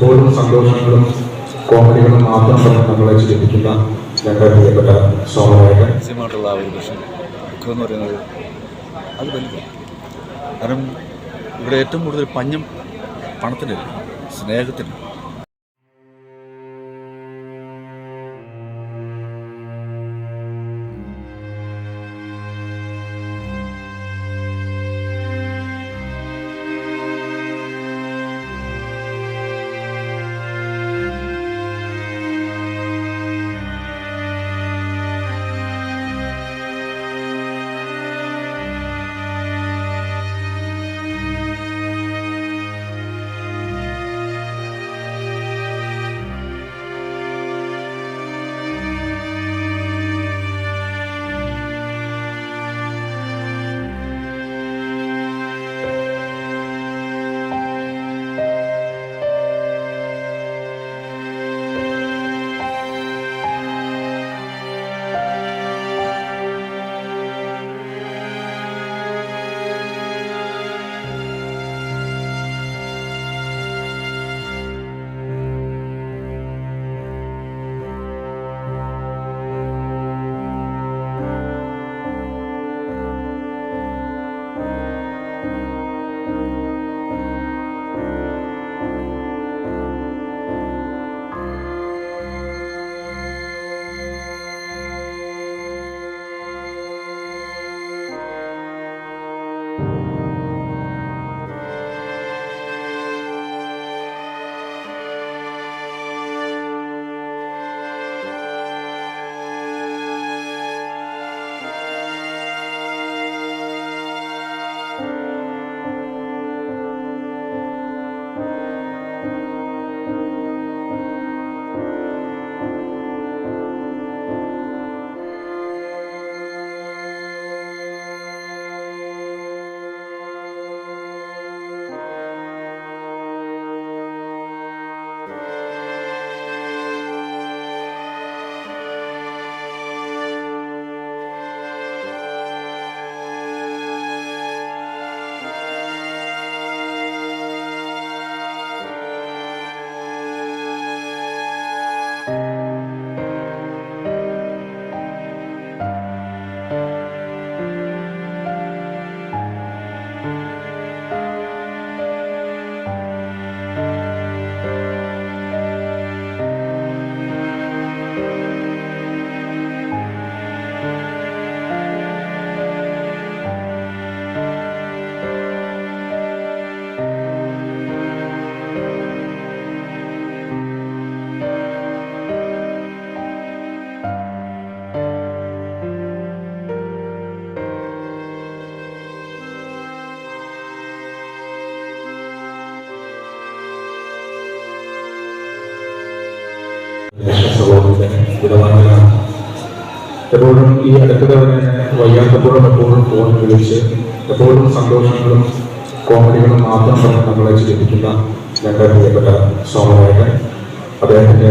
എപ്പോഴും സന്തോഷങ്ങളും കോമഡികളും മാത്രം പറഞ്ഞ് നമ്മളെ ചിരിപ്പിക്കുന്ന ഞങ്ങളുടെ പ്രിയപ്പെട്ട സ്വാമിനായകൻ അത് വലുതാണ് കാരണം ഇവിടെ ഏറ്റവും കൂടുതൽ പഞ്ഞം പണത്തിനല്ല സ്നേഹത്തിന് വിടവാങ്ങലാണ് എപ്പോഴും ഈ അടുത്തതവനെ വയ്യാത്തപ്പോഴും എപ്പോഴും ഫോൺ വിളിച്ച് എപ്പോഴും സന്തോഷങ്ങളും കോമഡികളും മാത്രം പറഞ്ഞ് നമ്മളെ ചിരിപ്പിക്കുന്ന ഞങ്ങളുടെ പ്രിയപ്പെട്ട സോമനായകൻ അദ്ദേഹത്തിന്റെ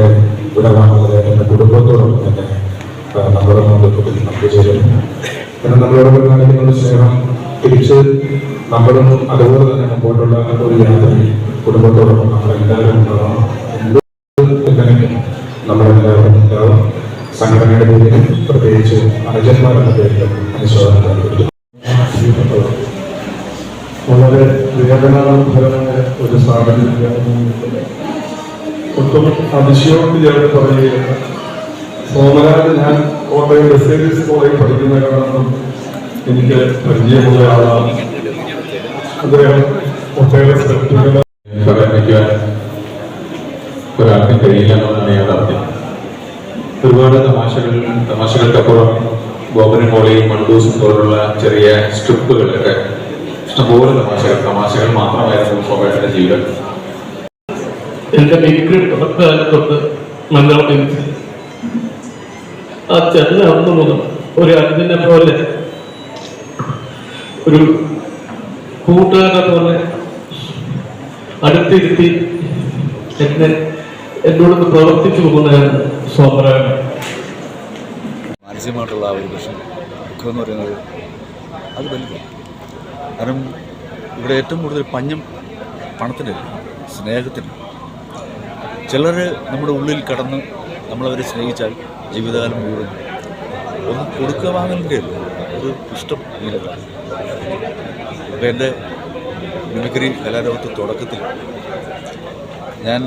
വിടവാങ്ങൽ അദ്ദേഹത്തിന്റെ കുടുംബത്തോടൊപ്പം തന്നെ നമ്മുടെ നമ്മളോടൊപ്പം നമുക്ക് ചേരുന്നു പിന്നെ നമ്മളോടൊപ്പം കാണിക്കുന്ന സ്നേഹം. തിരിച്ച് നമ്മളും അതുപോലെ തന്നെ മുമ്പോട്ടുള്ള ഒരു യാത്രയിൽ കുടുംബത്തോടൊപ്പം നമ്മളെല്ലാവരും ഉണ്ടാവണം. എന്ത് നമ്മളെല്ലാവരും ഉണ്ടാവും സംഘടനയുടെ പേരിൽ പ്രത്യേകിച്ച് അനുജന്മാരെന്ന പേരിൽ അനുശോചനം നൽകുന്നു വളരെ വേദനാനുഭവമായ ഒരു സാഹചര്യമാണ് ഒട്ടും അതിശയോക്തി ചേർത്ത് പറയുകയാണ് സോമരാജ് ഞാൻ കോട്ടയം ബസേലിയസ് കോളേജിൽ പഠിക്കുന്ന കാലത്തും എനിക്ക് പരിചയമുള്ള ആളാണ്. അദ്ദേഹം ഒട്ടേറെ പറയാൻ ഒരാൾക്കും കഴിയില്ല എന്നാണ് അറിഞ്ഞത് ഒരുപാട് തമാശകൾ തമാശകൾക്കപ്പുറം ബോബനും മോളിയും മണ്ടൂസും പോലുള്ള ചെറിയ സ്ട്രിപ്പുകളൊക്കെ ഇഷ്ടംപോലെ തമാശകൾ തമാശകൾ മാത്രമായിരുന്നു സ്വാഭാവിക ജീവിതം. എന്റെ മിമിക്രി തുടക്കകാലത്തൊട്ട് നല്ലോണം എനിക്ക് ആ ചെല്ല അന്ന് മുതൽ ഒരു അഞ്ചിനെ പോലെ ഒരു കൂട്ടുകാരെ പോലെ അടുത്തിരുത്തി എന്നെ എന്നോട് പ്രവർത്തിച്ചു പോകുന്നതാണ് സോമരാജൻ മാനസികമായിട്ടുള്ള ആ ഒരു പ്രശ്നം ദുഃഖം എന്ന് പറയുന്നത് അത് വലുതാണ്. കാരണം ഇവിടെ ഏറ്റവും കൂടുതൽ പഞ്ഞം പണത്തിന് സ്നേഹത്തിന് ചിലർ നമ്മുടെ ഉള്ളിൽ കടന്ന് നമ്മളവരെ സ്നേഹിച്ചാൽ ജീവിതകാലം മുഴുവൻ ഒന്ന് കൊടുക്കുക വാങ്ങലിന്റെ ഒരു ഇഷ്ടം ഇങ്ങനെയാണ് അപ്പോൾ എന്റെ മിമിക്രി കലാലോകത്ത് തുടക്കത്തിൽ ഞാൻ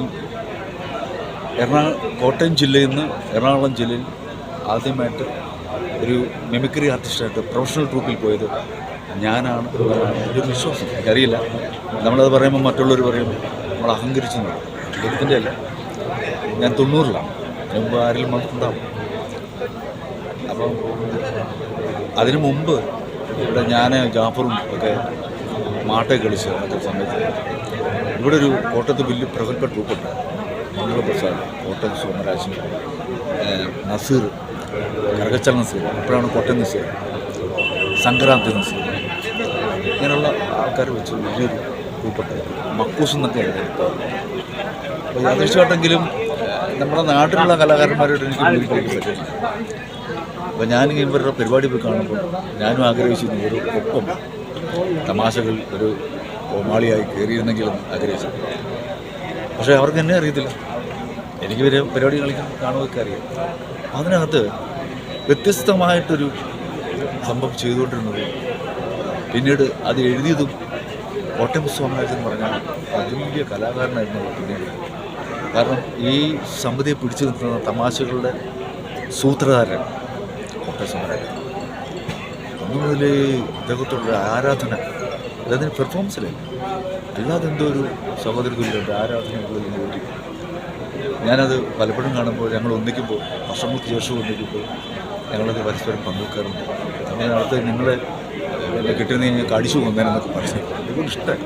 എറണാകുളം കോട്ടയം ജില്ലയിൽ നിന്ന് എറണാകുളം ജില്ലയിൽ ആദ്യമായിട്ട് ഒരു മിമിക്രി ആർട്ടിസ്റ്റായിട്ട് പ്രൊഫഷണൽ ട്രൂപ്പിൽ പോയത് ഞാനാണ് ഒരു വിശ്വാസം. എനിക്കറിയില്ല. നമ്മളത് പറയുമ്പോൾ മറ്റുള്ളവർ പറയുമ്പോൾ നമ്മൾ അഹങ്കരിച്ചു. ദൈവത്തിന്റെ അല്ല. ഞാൻ തൊണ്ണൂറിലാണ്. മുമ്പ് ആരെങ്കിലും വന്നിട്ടുണ്ടാവും അപ്പം അതിനു മുമ്പ് ഇവിടെ ഞാൻ ജാഫറും ഒക്കെ മാട്ടെ കളിച്ച് അന്നത്തെ സമയത്ത് ഇവിടെ ഒരു കോട്ടയത്ത് വലിയ പ്രഗത്ഭ ട്രൂപ്പുണ്ട്. മംഗളപ്രസാദ് കോട്ടയം സോമരാജൻ നസീർ കരകച്ചൽ നസീർ അപ്പോഴാണ് കോട്ടയം നസീർ സംക്രാന്തി നസീർ. ഇങ്ങനെയുള്ള ആൾക്കാർ വെച്ച് വലിയൊരു ട്രൂപ്പുണ്ട് മക്കൂസ് എന്നൊക്കെ എഴുതിയിട്ട് അപ്പോൾ യാദൃശ്യമായിട്ടെങ്കിലും നമ്മുടെ നാട്ടിലുള്ള കലാകാരന്മാരോട് എനിക്ക് മുന്നിൽ കളിക്കാൻ പറ്റില്ല അപ്പോൾ ഞാൻ ഇവരുടെ പരിപാടി പോയി കാണുമ്പോൾ ഞാനും ആഗ്രഹിച്ചിരുന്നു ഒരു ഒപ്പം തമാശകൾ ഒരു കോമാളിയായി കയറിയിരുന്നെങ്കിലും ആഗ്രഹിച്ചു. പക്ഷേ അവർക്ക് എന്നെ അറിയത്തില്ല. എനിക്ക് ഇവരെ പരിപാടി കളിക്കാൻ കാണുമൊക്കെ അറിയാം. അതിനകത്ത് വ്യത്യസ്തമായിട്ടൊരു സംഭവം ചെയ്തുകൊണ്ടിരുന്നത് പിന്നീട് അത് എഴുതിയതും കോട്ടയം എന്ന് പറഞ്ഞാൽ അതുല്യ കലാകാരനായിരുന്നു പിന്നീട്. കാരണം ഈ സമിതിയെ പിടിച്ചു നിൽക്കുന്ന തമാശകളുടെ സൂത്രധാരൻ കോട്ടയം സ്വാമിരാജൻ അന്ന് മുതൽ ഇദ്ദേഹത്തോടുള്ള ആരാധന അദ്ദേഹത്തിന് പെർഫോമൻസിലല്ല അല്ലാതെ എന്തോ ഒരു സഹോദര ആരാധനയുള്ളത് കൂട്ടി. ഞാനത് പലപ്പോഴും കാണുമ്പോൾ ഞങ്ങൾ ഒന്നിക്കുമ്പോൾ വർഷങ്ങൾക്ക് ശേഷം ഒന്നിക്കുമ്പോൾ ഞങ്ങളത് പരസ്പരം പങ്കുവെക്കാറുണ്ട്. അങ്ങനെ അടുത്ത് നിങ്ങളെ എന്നെ കിട്ടുന്ന ഞങ്ങൾക്ക് അടിച്ചു കൊന്നേനെന്നൊക്കെ പറഞ്ഞു. അതുകൊണ്ട് ഇഷ്ടമായി